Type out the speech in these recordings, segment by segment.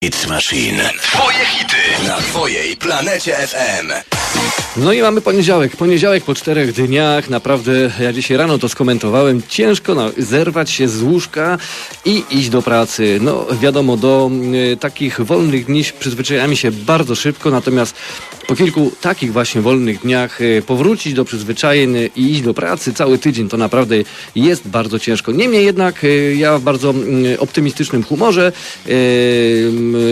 Hit Machine. Twoje hity na twojej planecie FM. No i mamy poniedziałek. Poniedziałek po czterech dniach. Naprawdę, ja dzisiaj rano to skomentowałem. Ciężko no, zerwać się z łóżka i iść do pracy. No wiadomo, do y, takich wolnych dni przyzwyczajamy się bardzo szybko, natomiast po kilku takich właśnie wolnych dniach y, powrócić do przyzwyczajeń i iść do pracy cały tydzień to naprawdę jest bardzo ciężko. Niemniej jednak y, ja w bardzo y, optymistycznym humorze y,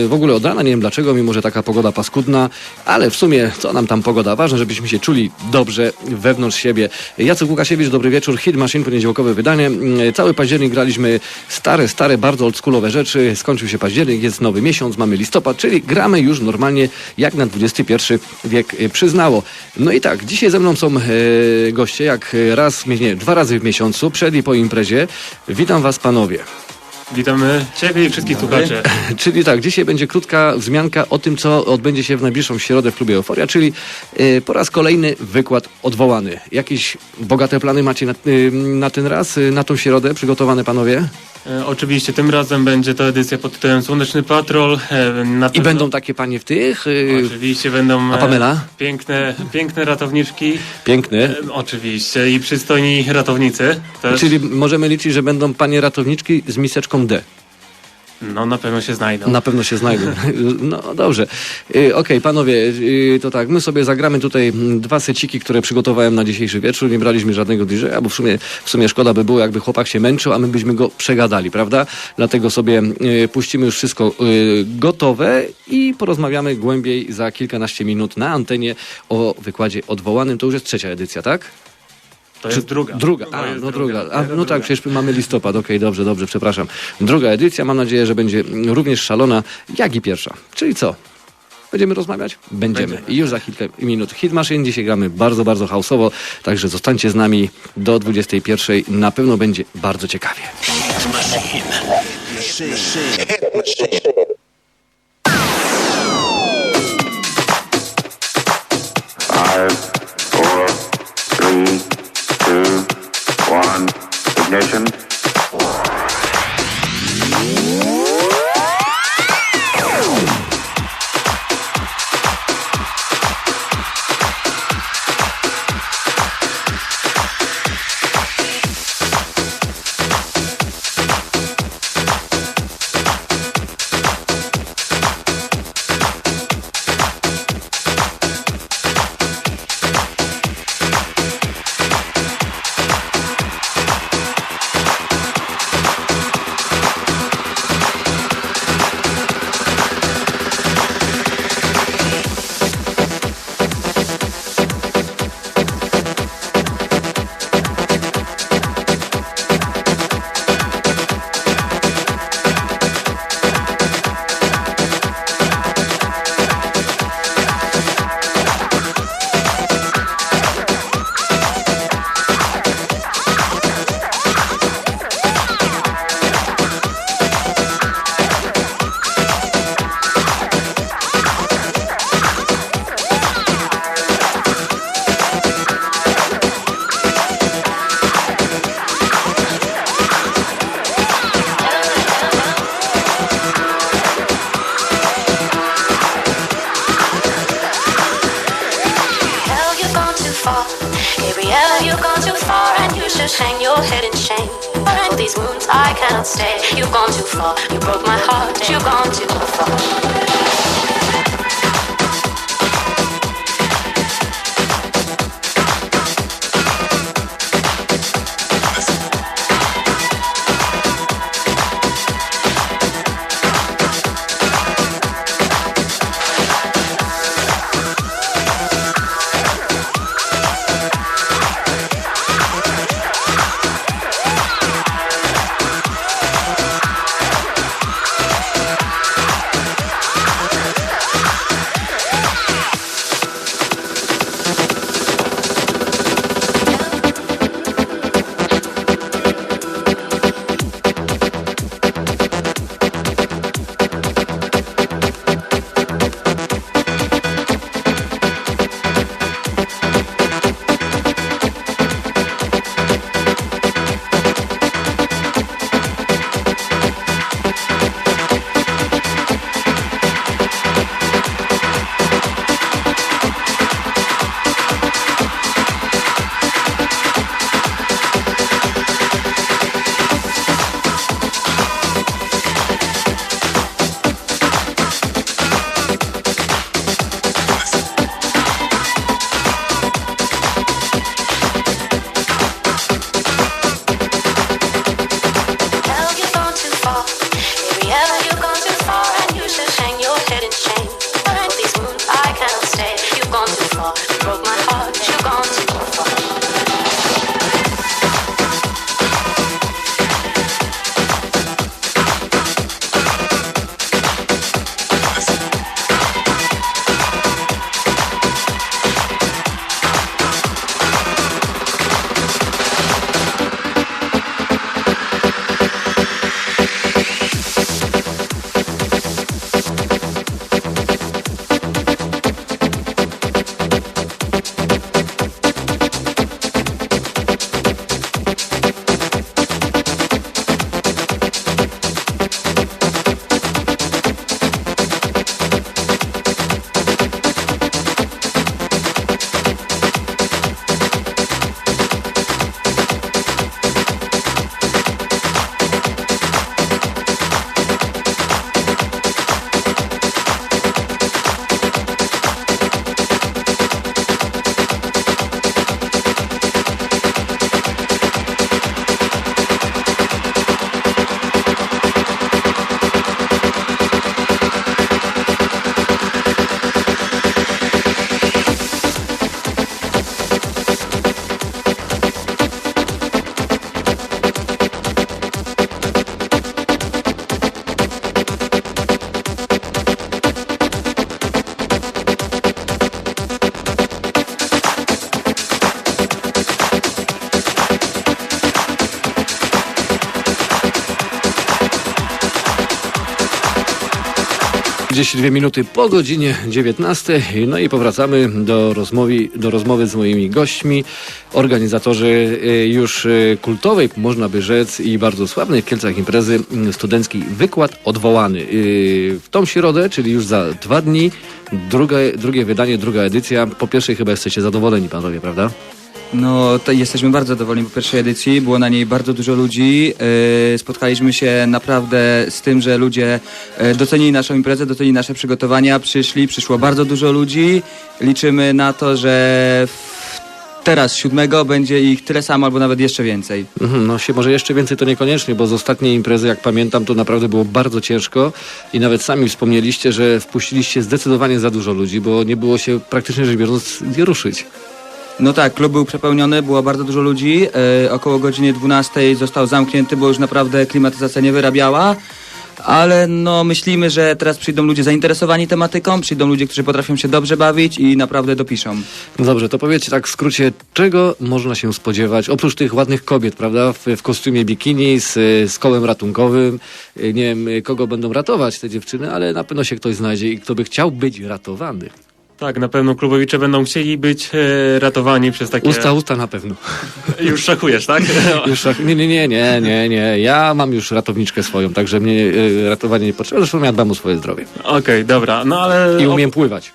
w ogóle od rana, nie wiem dlaczego, mimo że taka pogoda paskudna, ale w sumie co nam tam pogoda? Ważne, żebyśmy się czuli dobrze wewnątrz siebie. Jacek Łukasiewicz, dobry wieczór. Hit Machine, poniedziałkowe wydanie. Cały październik graliśmy stare, stare, bardzo oldschoolowe rzeczy. Skończył się październik, jest nowy miesiąc, mamy listopad, czyli gramy już normalnie jak na XXI wiek przyznało. No i tak, dzisiaj ze mną są e, goście, jak raz, nie, dwa razy w miesiącu, przed i po imprezie. Witam was panowie. Witamy Ciebie i wszystkich słuchaczy. Czyli tak, dzisiaj będzie krótka wzmianka o tym, co odbędzie się w najbliższą środę w klubie Euforia, czyli y, po raz kolejny wykład odwołany. Jakieś bogate plany macie na, y, na ten raz, y, na tą środę przygotowane panowie? E, oczywiście tym razem będzie to edycja pod tytułem Słoneczny Patrol. E, na I pewno- będą takie panie w tych? Y, Oczywiście będą A e, Pamela? piękne, piękne ratowniczki. piękne. E, oczywiście i przystojni ratownicy też. Czyli możemy liczyć, że będą panie ratowniczki z miseczką D. No na pewno się znajdą. Na pewno się znajdą. No dobrze. Y, Okej, panowie, y, to tak, my sobie zagramy tutaj dwa seciki, które przygotowałem na dzisiejszy wieczór. Nie braliśmy żadnego DJ-a, bo w sumie, w sumie szkoda by było, jakby chłopak się męczył, a my byśmy go przegadali, prawda? Dlatego sobie y, puścimy już wszystko gotowe i porozmawiamy głębiej za kilkanaście minut na antenie o wykładzie odwołanym. To już jest trzecia edycja, tak? To jest druga. Druga, To a, jest no druga. A, no tak, druga. przecież mamy listopad, okej, dobrze, dobrze, przepraszam. Druga edycja, mam nadzieję, że będzie również szalona, jak i pierwsza. Czyli co? Będziemy rozmawiać? Będziemy. Będziemy. I już za kilka minut Hit Machine. Dzisiaj gramy bardzo, bardzo hausowo, także zostańcie z nami do 21. Na pewno będzie bardzo ciekawie. Hit Ignition. I cannot stay. You've gone too far. You broke my heart. You've gone too far. 32 minuty po godzinie 19. No i powracamy do rozmowy, do rozmowy z moimi gośćmi, organizatorzy y, już y, kultowej, można by rzec, i bardzo sławnej w Kielcach imprezy y, studenckiej Wykład Odwołany. W tą środę, czyli już za dwa dni, drugie, drugie wydanie, druga edycja. Po pierwszej chyba jesteście zadowoleni, panowie, prawda? No, jesteśmy bardzo zadowoleni po pierwszej edycji. Było na niej bardzo dużo ludzi. Yy, spotkaliśmy się naprawdę z tym, że ludzie yy, docenili naszą imprezę, docenili nasze przygotowania, przyszli, przyszło bardzo dużo ludzi. Liczymy na to, że teraz, siódmego, będzie ich tyle samo albo nawet jeszcze więcej. Mhm, No się może jeszcze więcej to niekoniecznie, bo z ostatniej imprezy, jak pamiętam, to naprawdę było bardzo ciężko i nawet sami wspomnieliście, że wpuściliście zdecydowanie za dużo ludzi, bo nie było się praktycznie rzecz biorąc gdzie ruszyć. No tak, klub był przepełniony, było bardzo dużo ludzi. Yy, około godziny 12 został zamknięty, bo już naprawdę klimatyzacja nie wyrabiała. Ale no myślimy, że teraz przyjdą ludzie zainteresowani tematyką, przyjdą ludzie, którzy potrafią się dobrze bawić i naprawdę dopiszą. No dobrze, to powiedzcie tak w skrócie, czego można się spodziewać, oprócz tych ładnych kobiet, prawda, w, w kostiumie bikini z, z kołem ratunkowym, Y, nie wiem, y, kogo będą ratować te dziewczyny, ale na pewno się ktoś znajdzie i kto by chciał być ratowany. Tak, na pewno klubowicze będą chcieli być e, ratowani przez takie... Usta, usta na pewno. Już szachujesz, tak? Już, szach- nie, nie, nie, nie, nie, nie. Ja mam już ratowniczkę swoją, także mnie y, ratowanie nie potrzeba. Zresztą ja dbam o swoje zdrowie. Okej, dobra, no ale... I umiem pływać.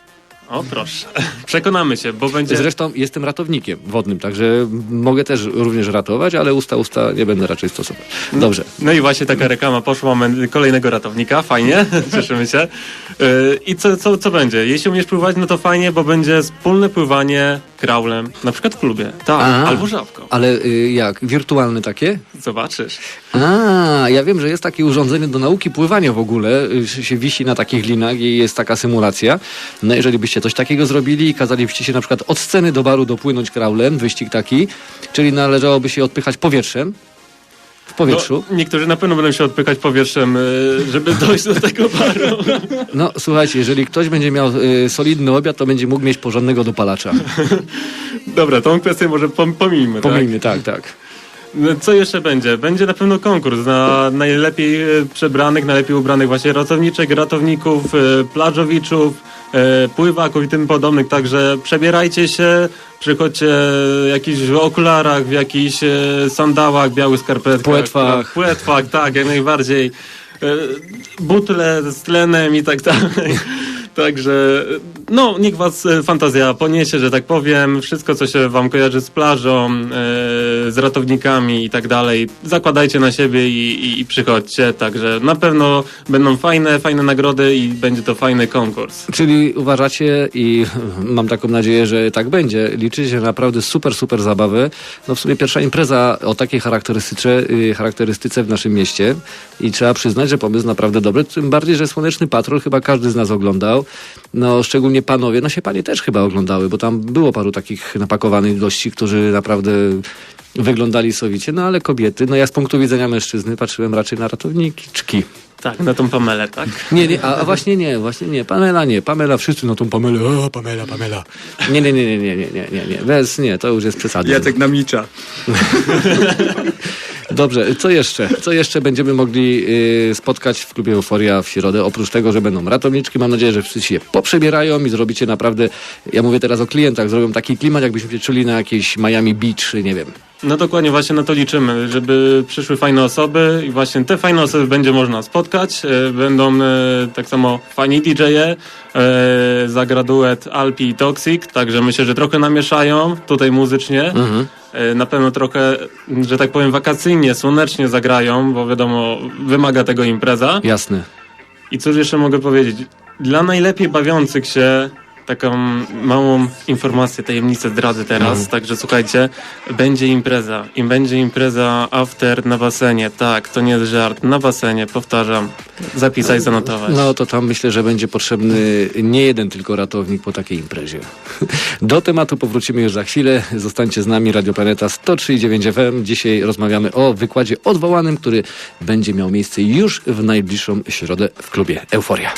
O, proszę. Przekonamy się, bo będzie... Zresztą jestem ratownikiem wodnym, także mogę też również ratować, ale usta, usta nie będę raczej stosować. Dobrze. No i właśnie taka reklama poszła, mamy kolejnego ratownika, fajnie, cieszymy się. Yy, I co, co, co będzie? Jeśli umiesz pływać, no to fajnie, bo będzie wspólne pływanie kraulem, na przykład w klubie. Tak, A. albo żabką. Ale y, jak? Wirtualne takie? Zobaczysz. A, ja wiem, że jest takie urządzenie do nauki pływania w ogóle, y, się wisi na takich linach i jest taka symulacja. No jeżeli byście coś takiego zrobili i kazalibyście się na przykład od sceny do baru dopłynąć kraulem, wyścig taki, czyli należałoby się odpychać powietrzem, w powietrzu. No, niektórzy na pewno będą się odpychać powietrzem, yy, żeby dojść do tego baru. No słuchajcie, jeżeli ktoś będzie miał y, solidny obiad, to będzie mógł mieć porządnego dopalacza. Dobra, tą kwestię może pom- pomijmy. tak? Pomijmy, tak, tak. No, Co jeszcze będzie? Będzie na pewno konkurs na najlepiej e, przebranych, najlepiej ubranych właśnie ratowniczek, ratowników, plażowiczów, pływaków i tym podobnych. Także przebierajcie się, przychodźcie w jakichś okularach, w jakichś e, sandałach, białych skarpetkach. Płetwach. Płetwach, tak, jak najbardziej. E, Butle z tlenem i tak dalej. Także, no, niech was e, fantazja poniesie, że tak powiem. Wszystko, co się wam kojarzy z plażą, e, z ratownikami i tak dalej, zakładajcie na siebie i, i, i przychodźcie. Także na pewno będą fajne, fajne nagrody i będzie to fajny konkurs. Czyli uważacie i mam taką nadzieję, że tak będzie. Liczycie na naprawdę super, super zabawę. No w sumie pierwsza impreza o takiej charakterystyce, y, charakterystyce w naszym mieście i trzeba przyznać, że pomysł naprawdę dobry. Tym bardziej, że Słoneczny Patrol chyba każdy z nas oglądał. No szczególnie panowie, no się panie też chyba oglądały, bo tam było paru takich napakowanych gości, którzy naprawdę wyglądali sowicie, no ale kobiety, no ja z punktu widzenia mężczyzny patrzyłem raczej na ratowniczki. Tak, na tą Pamelę, tak? Nie, nie, a, a właśnie nie, właśnie nie. Pamela nie. Pamela, wszyscy na tą Pamelę. O, Pamela, Pamela. Nie, nie, nie, nie, nie, nie, nie, nie, nie. Bez, nie, to już jest przesada. namlicza. Dobrze, co jeszcze? Co jeszcze będziemy mogli y, spotkać w klubie Euforia w środę? Oprócz tego, że będą ratowniczki, mam nadzieję, że wszyscy się poprzebierają i zrobicie naprawdę, ja mówię teraz o klientach, zrobią taki klimat, jakbyśmy się czuli na jakiejś Miami Beach, nie wiem. No dokładnie, właśnie na to liczymy, żeby przyszły fajne osoby i właśnie te fajne osoby będzie można spotkać. E, Będą e, tak samo fani DJ-e, zagra duet Alpi i Toxic, także myślę, że trochę namieszają tutaj muzycznie. Mhm. E, Na pewno trochę, że tak powiem, wakacyjnie, słonecznie zagrają, bo wiadomo, wymaga tego impreza. Jasne. I cóż jeszcze mogę powiedzieć? Dla najlepiej bawiących się taką małą informację, tajemnicę zdradzę teraz, także słuchajcie, będzie impreza i będzie impreza after na basenie, tak, to nie jest żart, na basenie, powtarzam, zapisać, zanotować. No to tam myślę, że będzie potrzebny nie jeden tylko ratownik po takiej imprezie. Do tematu powrócimy już za chwilę. Zostańcie z nami, Radio Planeta 103.9 FM. Dzisiaj rozmawiamy o wykładzie odwołanym, który będzie miał miejsce już w najbliższą środę w klubie Euforia.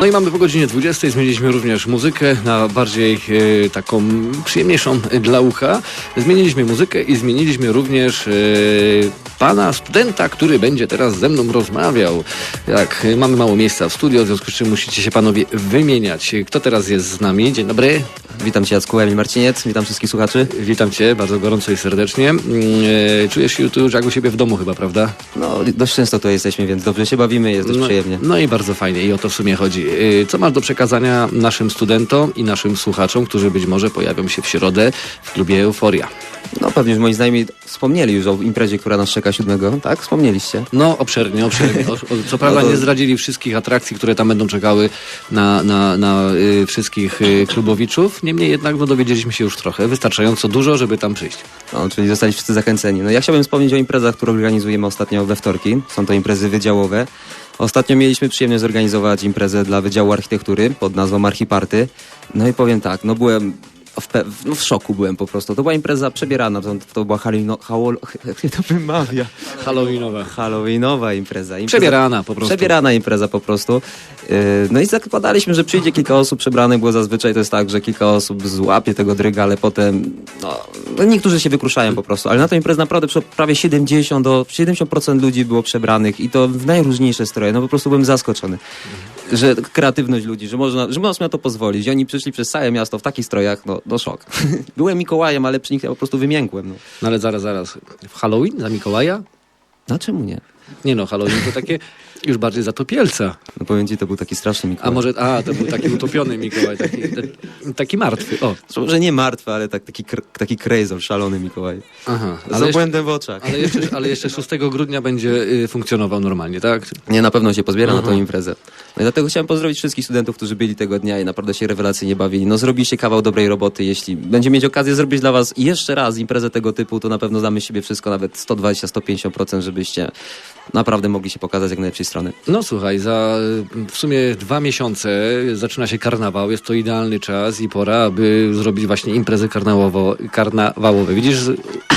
No i mamy po godzinie 20. Zmieniliśmy również muzykę na bardziej e, taką przyjemniejszą dla ucha. Zmieniliśmy muzykę i zmieniliśmy również e, pana studenta, który będzie teraz ze mną rozmawiał. Jak e, mamy mało miejsca w studio, w związku z czym musicie się panowie wymieniać. Kto teraz jest z nami? Dzień dobry. Witam Cię Jacku, Emil Marciniec, witam wszystkich słuchaczy. Witam cię bardzo gorąco i serdecznie. Mm, e, Czujesz się tu już jak u siebie w domu chyba, prawda? No, dość często tu jesteśmy, więc dobrze się bawimy, jest dość No, przyjemnie. no i bardzo fajnie i o to w sumie chodzi. Yy, Co masz do przekazania naszym studentom i naszym słuchaczom, którzy być może pojawią się w środę w klubie Euforia? No pewnie już moi znajomi wspomnieli już o imprezie, która nas czeka siódmego, tak? Wspomnieliście. No, obszernie, obszernie. Co prawda No to- nie zdradzili wszystkich atrakcji, które tam będą czekały na, na, na y, wszystkich y, klubowiczów. Niemniej jednak no, dowiedzieliśmy się już trochę, wystarczająco dużo, żeby tam przyjść. No, czyli zostali wszyscy zachęceni. No ja chciałbym wspomnieć o imprezach, które organizujemy ostatnio we wtorki. Są to imprezy wydziałowe. Ostatnio mieliśmy przyjemność zorganizować imprezę dla Wydziału Architektury pod nazwą Archiparty. No i powiem tak, no byłem w, no w szoku byłem po prostu. To była impreza przebierana, to, to była halino, hałol, jak się to wymawia? Halloweenowe. Halloweenowa impreza. impreza. Przebierana po prostu. Przebierana impreza po prostu. Yy, No i zakładaliśmy, że przyjdzie kilka osób przebranych, bo zazwyczaj to jest tak, że kilka osób złapie tego dryga, ale potem no, no niektórzy się wykruszają po prostu. Ale na tę imprezę naprawdę prawie 70 do 70% ludzi było przebranych i to w najróżniejsze stroje. No po prostu byłem zaskoczony. Że kreatywność ludzi, że można, że można na to pozwolić. I oni przyszli przez całe miasto w takich strojach, no, no szok. Byłem Mikołajem, ale przy nich ja po prostu wymiękłem. No, No ale zaraz, zaraz. W Halloween? Za Mikołaja? no czemu nie? Nie no, Halloween to takie już bardziej zatopielca. No powiem ci, to był taki straszny Mikołaj. A może, a, to był taki utopiony Mikołaj, taki, taki martwy, o. Może nie martwy, ale tak, taki, taki crazy, szalony Mikołaj. Aha, Z obłędem w oczach. ale, jeszcze, ale jeszcze 6 grudnia będzie y, funkcjonował normalnie, tak? Nie, na pewno się pozbiera na tą Aha. imprezę. No i dlatego chciałem pozdrowić wszystkich studentów, którzy byli tego dnia i naprawdę się rewelacyjnie bawili. No zrobiliście kawał dobrej roboty. Jeśli będziemy mieć okazję zrobić dla was jeszcze raz imprezę tego typu, to na pewno damy siebie wszystko, nawet 120-150%, żebyście naprawdę mogli się pokazać jak najlepszej strony. No słuchaj, za w sumie dwa miesiące zaczyna się karnawał, jest to idealny czas i pora, aby zrobić właśnie imprezy karnawało, karnawałowe. Widzisz,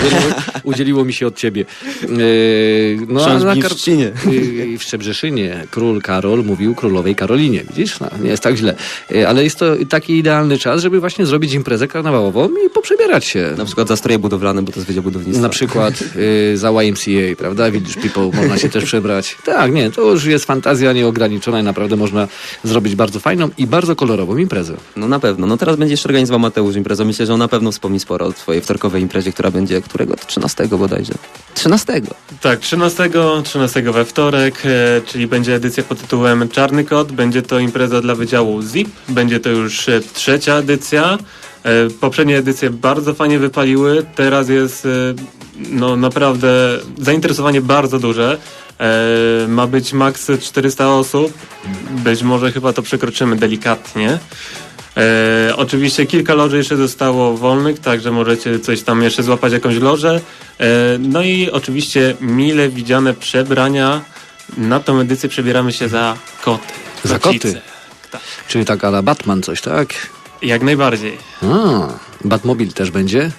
udzieliło, udzieliło mi się od ciebie. Yy, no, Ksiądz na Bimszczynie. Yy, w Szczebrzeszynie król Karol mówił królowej Karolinie. Widzisz, no, nie jest tak źle. Yy, ale jest to taki idealny czas, żeby właśnie zrobić imprezę karnawałową i poprzebierać się. Na przykład za stroje budowlane, bo to jest Wydział Budownictwa. Na przykład za YMCA, prawda? Village People można się też przebrać. Tak, nie, to już jest fantazja nieograniczona i naprawdę można zrobić bardzo fajną i bardzo kolorową imprezę. No na pewno. No teraz będzie jeszcze organizował Mateusz imprezę. Myślę, że on na pewno wspomni sporo o twojej wtorkowej imprezie, która będzie którego? 13 bodajże. 13. Tak, 13, 13 we wtorek, e, czyli będzie edycja pod tytułem Czarny Kot. Będzie to impreza dla Wydziału ZIP. Będzie to już e, trzecia edycja. E, Poprzednie edycje bardzo fajnie wypaliły. Teraz jest no naprawdę zainteresowanie bardzo duże. E, Ma być maks 400 osób. Być może chyba to przekroczymy delikatnie. E, oczywiście kilka loży jeszcze zostało wolnych, także możecie coś tam jeszcze złapać, jakąś lożę. E, no i oczywiście mile widziane przebrania Na tą edycję przebieramy się za koty. Za Kocice. koty? Tak. Czyli tak ala Batman coś, tak? Jak najbardziej. A, Batmobil też będzie?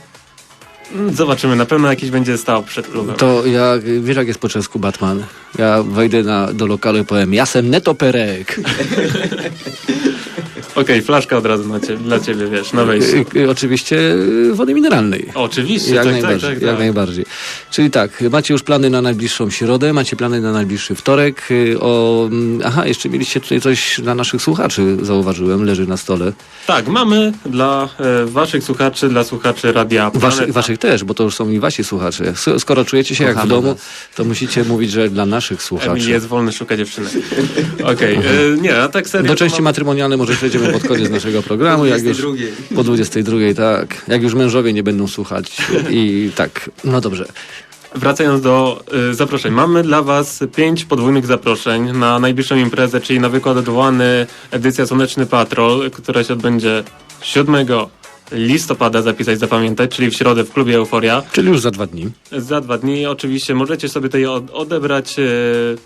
Zobaczymy, na pewno jakiś będzie stał przed klubem. To ja, wiesz jak jest po czesku Batman? Ja wejdę na, do lokalu i powiem, jasem netoperek. Okej, flaszka od razu na ciebie, dla ciebie, wiesz, na wejściu. Y, y, Oczywiście y, wody mineralnej. Oczywiście, Jak tak, najbardziej, tak, tak, jak tak. najbardziej. Czyli tak, macie już plany na najbliższą środę, macie plany na najbliższy wtorek. O, mm, aha, jeszcze mieliście tutaj coś dla naszych słuchaczy, zauważyłem, leży na stole. Tak, mamy dla e, waszych słuchaczy, dla słuchaczy Radia Waszych, Planeta. waszych też, bo to już są i wasi słuchacze. Skoro czujecie się jak w Kochamy domu, to musicie mówić, że dla naszych słuchaczy. Emil jest wolny, szuka dziewczyny. Okej, e, nie, a tak serio. Do części mam- matrymonialnej może przejdziemy pod koniec naszego programu. Jak już, po 22, tak. Jak już mężowie nie będą słuchać. I tak, no dobrze. Wracając do y, zaproszeń. Mamy dla Was pięć podwójnych zaproszeń na najbliższą imprezę, czyli na wykład odwołany edycja Słoneczny Patrol, która się odbędzie 7 listopada, zapisać, zapamiętać, czyli w środę w klubie Euforia. Czyli już za dwa dni. Za dwa dni oczywiście możecie sobie od- odebrać e,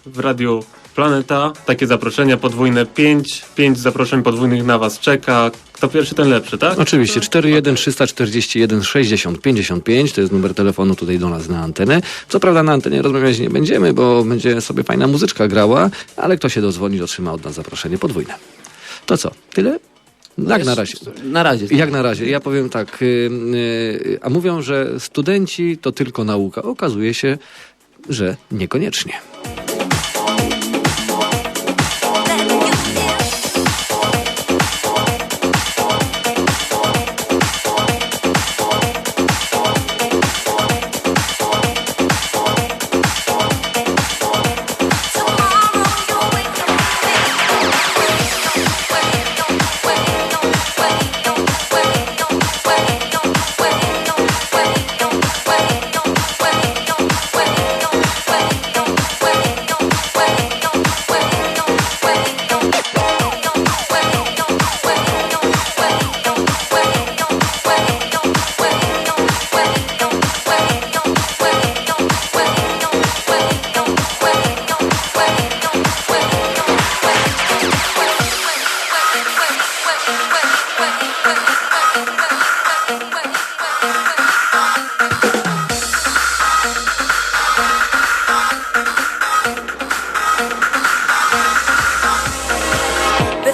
w radiu Planeta takie zaproszenia podwójne. Pięć, pięć zaproszeń podwójnych na Was czeka. Kto pierwszy, ten lepszy, tak? Oczywiście 41 341 60 55 to jest numer telefonu tutaj do nas na antenę. Co prawda na antenie rozmawiać nie będziemy, bo będzie sobie fajna muzyczka grała, ale kto się dozwoni, otrzyma od nas zaproszenie podwójne. To co? Tyle? Jak na razie. Na razie. Jak na razie. Ja powiem tak. y, y, A mówią, że studenci to tylko nauka. Okazuje się, że niekoniecznie.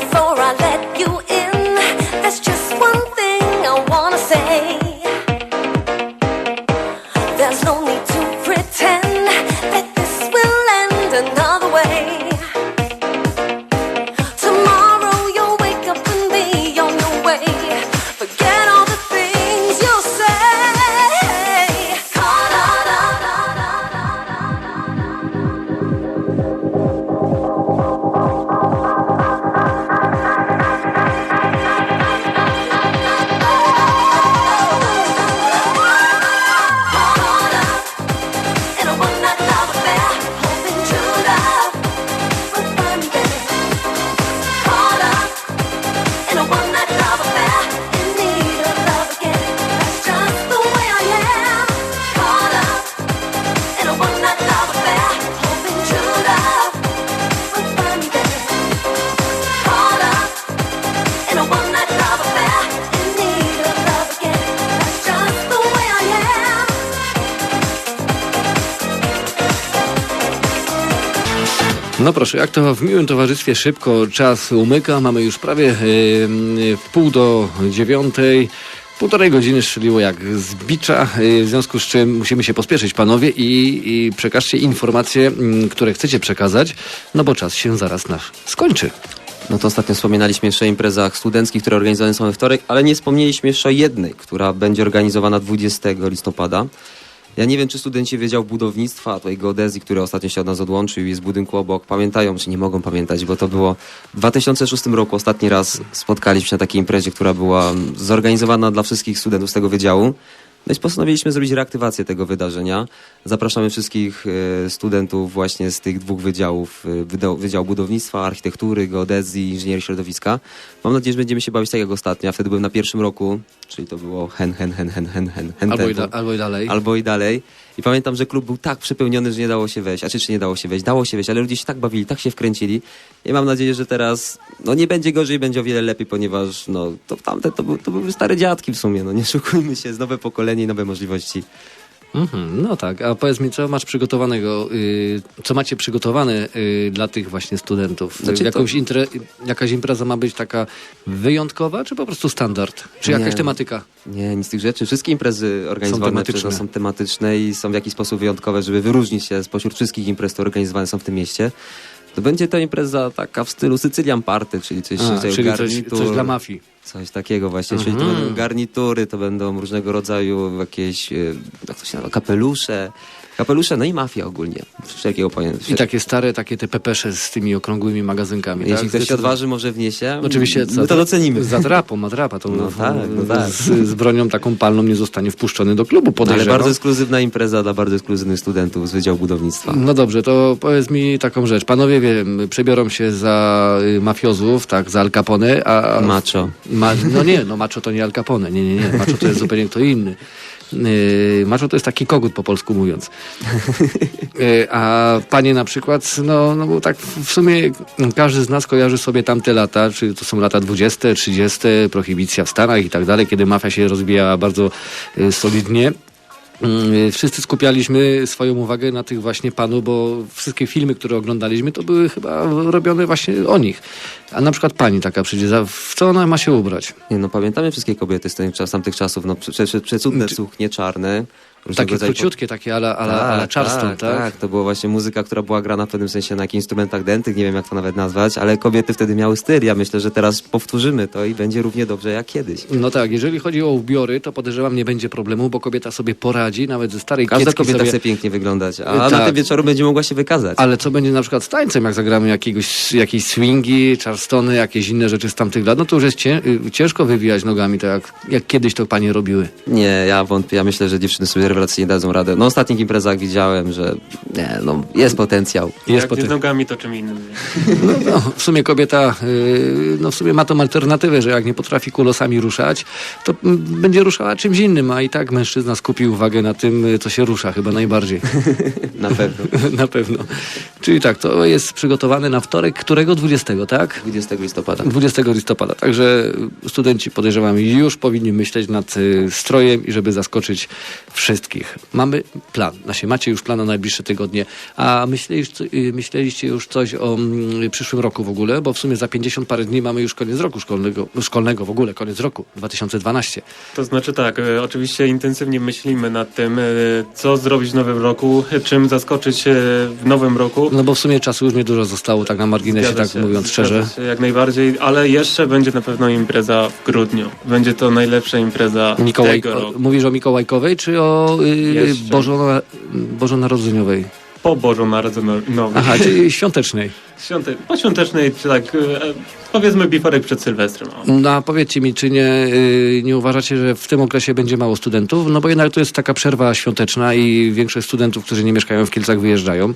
Before I No proszę, jak to w miłym towarzystwie szybko czas umyka. Mamy już prawie yy, pół do dziewiątej. Półtorej godziny strzeliło jak z bicza, yy, w związku z czym musimy się pospieszyć, panowie, i, i przekażcie informacje, które chcecie przekazać, no bo czas się zaraz nasz skończy. No to ostatnio wspominaliśmy jeszcze o imprezach studenckich, które organizowane są we wtorek, ale nie wspomnieliśmy jeszcze o jednej, która będzie organizowana 20 listopada. Ja nie wiem, czy studenci Wydziału Budownictwa, tutaj geodezji, który ostatnio się od nas odłączył i w budynku obok, pamiętają, czy nie mogą pamiętać, bo to było w 2006 roku ostatni raz spotkaliśmy się na takiej imprezie, która była mm, zorganizowana dla wszystkich studentów z tego wydziału. No i postanowiliśmy zrobić reaktywację tego wydarzenia. Zapraszamy wszystkich e, studentów właśnie z tych dwóch wydziałów, e, Wydziału Budownictwa, Architektury, Geodezji, Inżynierii Środowiska. Mam nadzieję, że będziemy się bawić tak jak ostatnio. Ja wtedy byłem na pierwszym roku, czyli to było hen, hen, hen, hen, hen, hen, Albo i, da, albo i dalej. Albo i dalej. I pamiętam, że klub był tak przepełniony, że nie dało się wejść. A czy, czy nie dało się wejść? Dało się wejść, ale ludzie się tak bawili, tak się wkręcili. I mam nadzieję, że teraz no nie będzie gorzej, będzie o wiele lepiej, ponieważ no to tamte to, to były stare dziadki w sumie, no nie szukujmy się, jest nowe pokolenie i nowe możliwości. Mhm, no tak, a powiedz mi, co masz przygotowanego, y, co macie przygotowane y, dla tych właśnie studentów? Znaczy Jakąś to- intre, jakaś impreza ma być taka wyjątkowa, czy po prostu standard? Czy Nie. jakaś tematyka? Nie, nic z tych rzeczy. Wszystkie imprezy organizowane tematyczne. przez nas są tematyczne i są w jakiś sposób wyjątkowe, żeby wyróżnić się spośród wszystkich imprez, które organizowane są w tym mieście. To będzie to impreza taka w stylu Sycylian Party, czyli coś, A, czyli coś, garnitur. coś dla mafii. Coś takiego właśnie, czyli to Mhm. będą garnitury, to będą różnego rodzaju jakieś, e, jak to się nazywa, kapelusze. Kapelusze, no i mafia ogólnie. Wszelkiego pojęcia. I takie stare, takie te pepesze z tymi okrągłymi magazynkami. Jeśli tak? ktoś się odważy, może wniesie. Oczywiście my to docenimy. Za drapą, atrapa, to No tak, no tak. Z, z bronią taką palną nie zostanie wpuszczony do klubu, No, ale podejrzewam. bardzo ekskluzywna impreza dla bardzo ekskluzywnych studentów z Wydziału Budownictwa. No dobrze, to powiedz mi taką rzecz. Panowie, wiem, przebiorą się za y, mafiozów, tak, za Al Capone, a... Macho. Ma, no nie, no macho to nie Al Capone, nie, nie, nie, macho to jest zupełnie kto inny. Yy, macho to jest taki kogut po polsku mówiąc. Yy, a panie na przykład, no, no bo tak w sumie każdy z nas kojarzy sobie tamte lata, czy to są lata 20, 30, prohibicja w Stanach i tak dalej, kiedy mafia się rozwijała bardzo yy, solidnie. Mm, Wszyscy skupialiśmy swoją uwagę na tych właśnie panu, bo wszystkie filmy, które oglądaliśmy, to były chyba robione właśnie o nich. A na przykład pani taka przyjdzie, za- w co ona ma się ubrać? Nie, no pamiętamy wszystkie kobiety z tych, z tamtych czasów, no prze, prze, przecudne suknie czarne. Takie rodzaju- króciutkie, takie ala, ala, ala Charleston, tak? tak, to była właśnie muzyka, która była grana w pewnym sensie na jakichś instrumentach dętych, nie wiem jak to nawet nazwać, ale kobiety wtedy miały styl. Ja myślę, że teraz powtórzymy to i będzie równie dobrze jak kiedyś. No tak, jeżeli chodzi o ubiory, to podejrzewam nie będzie problemu, bo kobieta sobie poradzi, nawet ze starej Każda kobieta sobie... chce pięknie wyglądać, a Tak. na tym wieczoru będzie mogła się wykazać. Ale co będzie na przykład z tańcem, jak zagramy jakiegoś, jakieś swingi, charlestony, jakieś inne rzeczy z tamtych lat, no to już jest y, ciężko wywijać nogami, tak jak, jak kiedyś to panie robiły. Nie, ja wątpię. Ja myślę, że dziewczyny sobie rewelacyjnie dadzą radę. No, na ostatnich imprezach widziałem, że nie, no, jest potencjał. Jest Jak potem. z nogami, to czym innym. No, no, w sumie kobieta, yy, no w sumie ma tą alternatywę, że jak nie potrafi kulosami ruszać, to będzie ruszała czymś innym, a i tak mężczyzna skupi uwagę na tym, y, co się rusza chyba najbardziej. Na pewno. na pewno. Czyli tak, to jest przygotowane na wtorek, którego 20, tak? 20 listopada. 20 listopada. Także studenci podejrzewam już powinni myśleć nad y, strojem i żeby zaskoczyć wszystkich. Mamy plan. Znaczy, macie już plan na najbliższe tygodnie. A myśleliście, y, myśleliście już coś o mm, przyszłym roku w ogóle? Bo w sumie za 50 parę dni mamy już koniec roku szkolnego, szkolnego w ogóle, koniec roku 2012. To znaczy tak, e, oczywiście intensywnie myślimy nad tym, e, co zrobić w nowym roku, czym zaskoczyć w nowym roku. No bo w sumie czasu już niedużo zostało, tak na marginesie, Zgadza tak się, mówiąc szczerze. Jak najbardziej, ale jeszcze będzie na pewno impreza w grudniu. Będzie to najlepsza impreza Mikołaj, tego roku. mówisz o Mikołajkowej czy o y, Jeszcze. Bożona, Bożonarodzeniowej? Po Bożonarodzeniowej. Aha, czyli świątecznej. Świąte, po świątecznej, czy tak, e, powiedzmy biforek przed Sylwestrem. No a powiedzcie mi, czy nie, y, nie uważacie, że w tym okresie będzie mało studentów? No bo jednak to jest taka przerwa świąteczna i większość studentów, którzy nie mieszkają w Kielcach wyjeżdżają.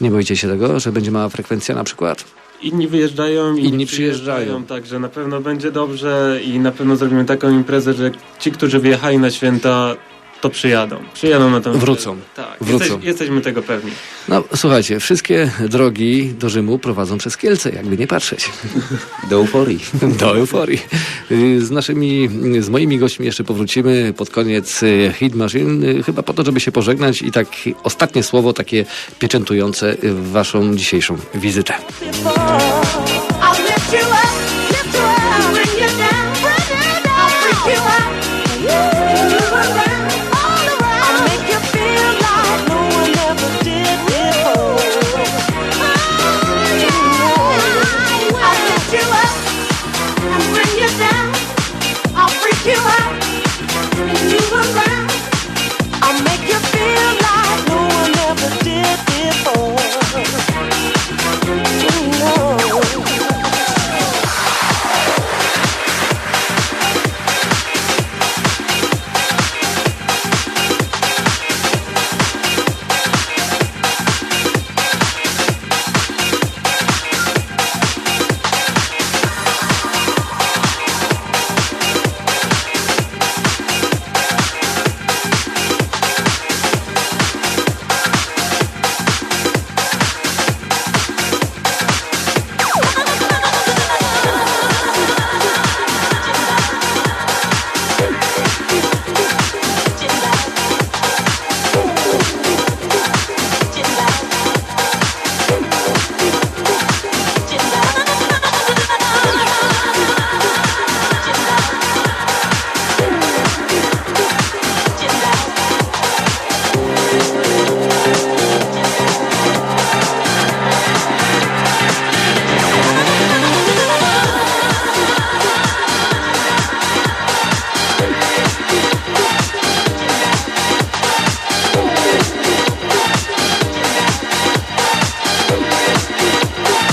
Nie boicie się tego, że będzie mała frekwencja na przykład? Inni wyjeżdżają, inni, Inni przyjeżdżają. przyjeżdżają. Także na pewno będzie dobrze i na pewno zrobimy taką imprezę, że ci, którzy wyjechali na święta, to przyjadą. Przyjadą na tę Wrócą. Tak, Wrócą. Jesteś, jesteśmy tego pewni. No słuchajcie, wszystkie drogi do Rzymu prowadzą przez Kielce, jakby nie patrzeć. Do euforii. Do euforii. Z naszymi, z moimi gośćmi jeszcze powrócimy pod koniec y, Hit Machine, y, chyba po to, żeby się pożegnać i tak ostatnie słowo takie pieczętujące y, waszą dzisiejszą wizytę. I'll lift you up.